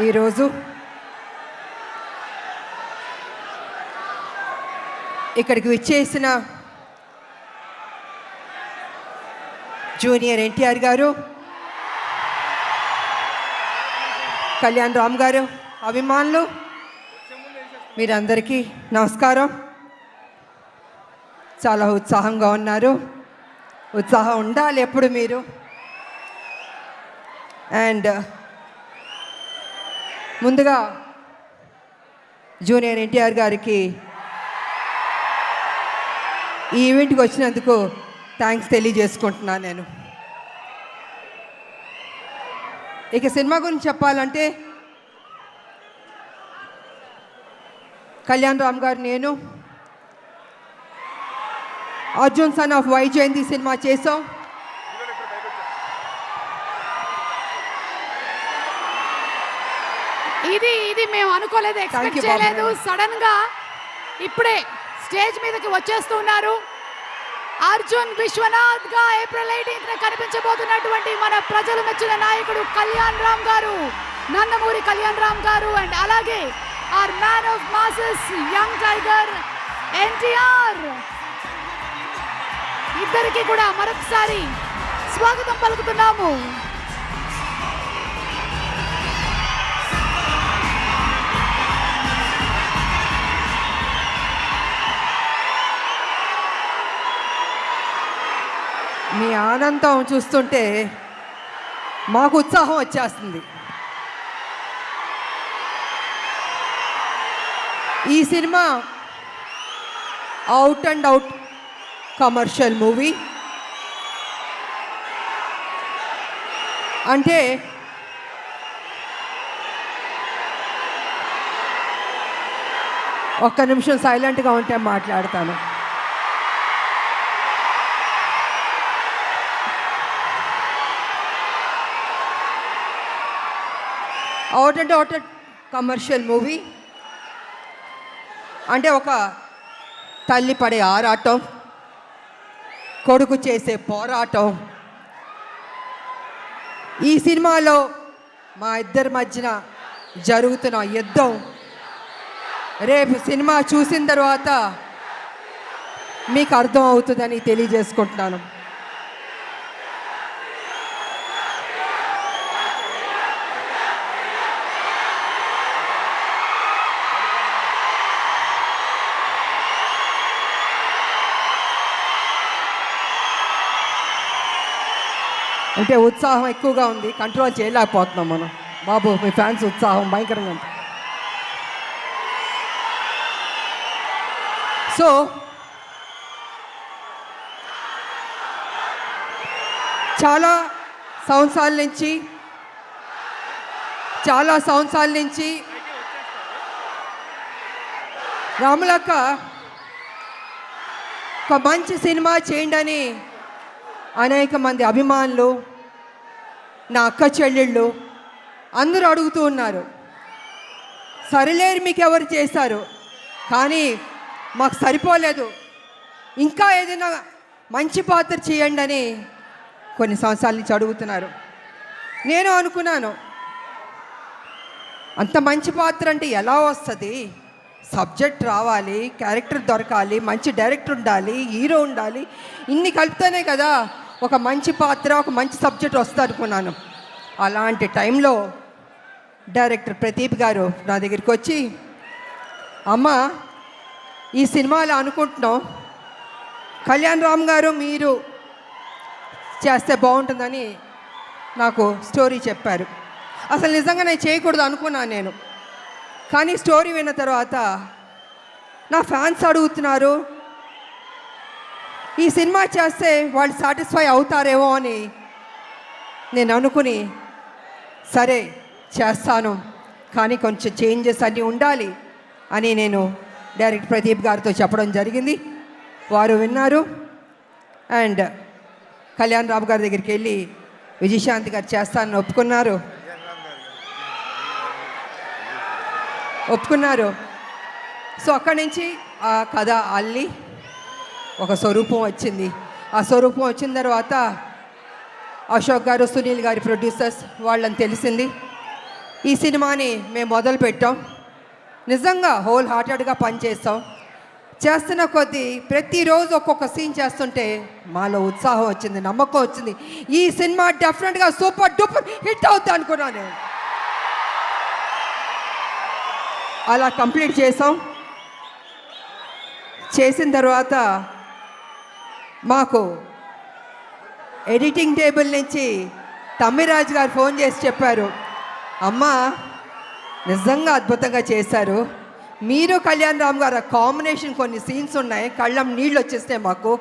ఈరోజు ఇక్కడికి విచ్చేసిన జూనియర్ ఎన్టీఆర్ గారు కళ్యాణ్ రామ్ గారు అభిమానులు మీరందరికీ నమస్కారం. చాలా ఉత్సాహంగా ఉన్నారు. ఉత్సాహం ఉండాలి ఎప్పుడు మీరు. అండ్ ముందుగా జూనియర్ ఎన్టీఆర్ గారికి ఈ ఈవెంట్కి వచ్చినందుకు థ్యాంక్స్ తెలియజేసుకుంటున్నాను నేను. ఇక సినిమా గురించి చెప్పాలంటే కళ్యాణ్ రామ్ గారు నేను. Arjun son of Vyjayanthi cinema చేసాం. ఇది ఇది మేము అనుకోలేదు ఎక్స్పెక్ట్ చేయలేదు. సడన్గా ఇప్పుడే స్టేజ్ మీదకి వచ్చేస్తున్నారు అర్జున్ విశ్వనాథ్గా ఏప్రిల్ ఎయిటీన్త్ కనిపించబోతున్నటువంటి మన ప్రజలు మెచ్చిన నాయకుడు కళ్యాణ్ రామ్ గారు నందమూరి కళ్యాణ్ రామ్ గారు అండ్ అలాగే our man of masses young tiger NTR ఇద్దరికి కూడా మరొకసారి స్వాగతం పలుకుతున్నాము. మీ ఆనందం చూస్తుంటే మాకు ఉత్సాహం వచ్చేస్తుంది. ఈ cinema out and out commercial movie అంటే ఒక్క నిమిషం సైలెంట్గా ఉంటే మాట్లాడతాను. Out and out commercial movie అంటే ఒక తల్లి పడే ఆరాటం కొడుకు చేసే పోరాటం. ఈ సినిమాలో మా ఇద్దరి మధ్యన జరుగుతున్న యుద్ధం. రేపు సినిమా చూసిన తర్వాత మీకు అర్థం అవుతుందని తెలియజేసుకుంటున్నాను. అంటే ఉత్సాహం ఎక్కువగా ఉంది. కంట్రోల్ చేయలేకపోతున్నాం మనం. బాబు మీ ఫ్యాన్స్ ఉత్సాహం భయంకరంగా ఉంది. సో చాలా సంవత్సరాల నుంచి చాలా సంవత్సరాల నుంచి రాములక్క ఒక మంచి సినిమా చేయండి అని అనేక మంది అభిమానులు నా అక్క చెల్లెళ్ళు అందరూ అడుగుతూ ఉన్నారు. సరిలేరు మీకు ఎవరు చేశారు? కానీ మాకు సరిపోలేదు. ఇంకా ఏదైనా మంచి పాత్ర చేయండి అని కొన్ని సంవత్సరాల నుంచి అడుగుతున్నారు. నేను అనుకున్నాను అంత మంచి పాత్ర అంటే ఎలా వస్తుంది? సబ్జెక్ట్ రావాలి క్యారెక్టర్ దొరకాలి మంచి డైరెక్టర్ ఉండాలి హీరో ఉండాలి ఇన్ని కలిపితేనే కదా ఒక మంచి పాత్ర ఒక మంచి సబ్జెక్ట్ వస్తుంది అనుకున్నాను. అలాంటి టైంలో డైరెక్టర్ ప్రదీప్ గారు నా దగ్గరికి వచ్చి అమ్మ ఈ సినిమాలో అనుకుంటున్నాం. కళ్యాణ్ రామ్ గారు మీరు చేస్తే బాగుంటుందని నాకు స్టోరీ చెప్పారు. అసలు నిజంగా నేను చేయకూడదు అనుకున్నాను నేను. కానీ స్టోరీ విన్న తర్వాత నా ఫ్యాన్స్ అడుగుతున్నారు ఈ సినిమా చేస్తే వాళ్ళు సాటిస్ఫై అవుతారేమో అని నేను అనుకుని సరే చేస్తాను కానీ కొంచెం చేంజెస్ అన్నీ ఉండాలి అని నేను డైరెక్ట్ ప్రదీప్ గారితో చెప్పడం జరిగింది. వారు విన్నారు. అండ్ కళ్యాణ్ రావు గారి దగ్గరికి వెళ్ళి విజయశాంతి గారు చేస్తానని ఒప్పుకున్నారు. ఒప్పుకున్నారు. సో అక్కడి నుంచి ఆ కథ అల్లి ఒక స్వరూపం వచ్చింది. ఆ స్వరూపం వచ్చిన తర్వాత అశోక్ గారు సునీల్ గారి ప్రొడ్యూసర్స్ వాళ్ళని తెలిసింది. ఈ సినిమాని మేము మొదలు పెట్టాం. నిజంగా హోల్ హార్టెడ్గా పనిచేస్తాం చేస్తున్న కొద్దీ ప్రతిరోజు ఒక్కొక్క సీన్ చేస్తుంటే మాలో ఉత్సాహం వచ్చింది నమ్మకం వచ్చింది. ఈ సినిమా డెఫినెట్గా సూపర్ డూపర్ హిట్ అవుతా అనుకున్నాను అలా కంప్లీట్ చేసాం. చేసిన తర్వాత మాకు ఎడిటింగ్ టేబుల్ నుంచి తమ్మిరాజు గారు ఫోన్ చేసి చెప్పారు అమ్మ నిజంగా అద్భుతంగా చేశారు. మీరు కళ్యాణ్ రామ్ గారు కాంబినేషన్ కొన్ని సీన్స్ ఉన్నాయి కళ్ళం నీళ్ళు వచ్చేస్తాయి మాకు.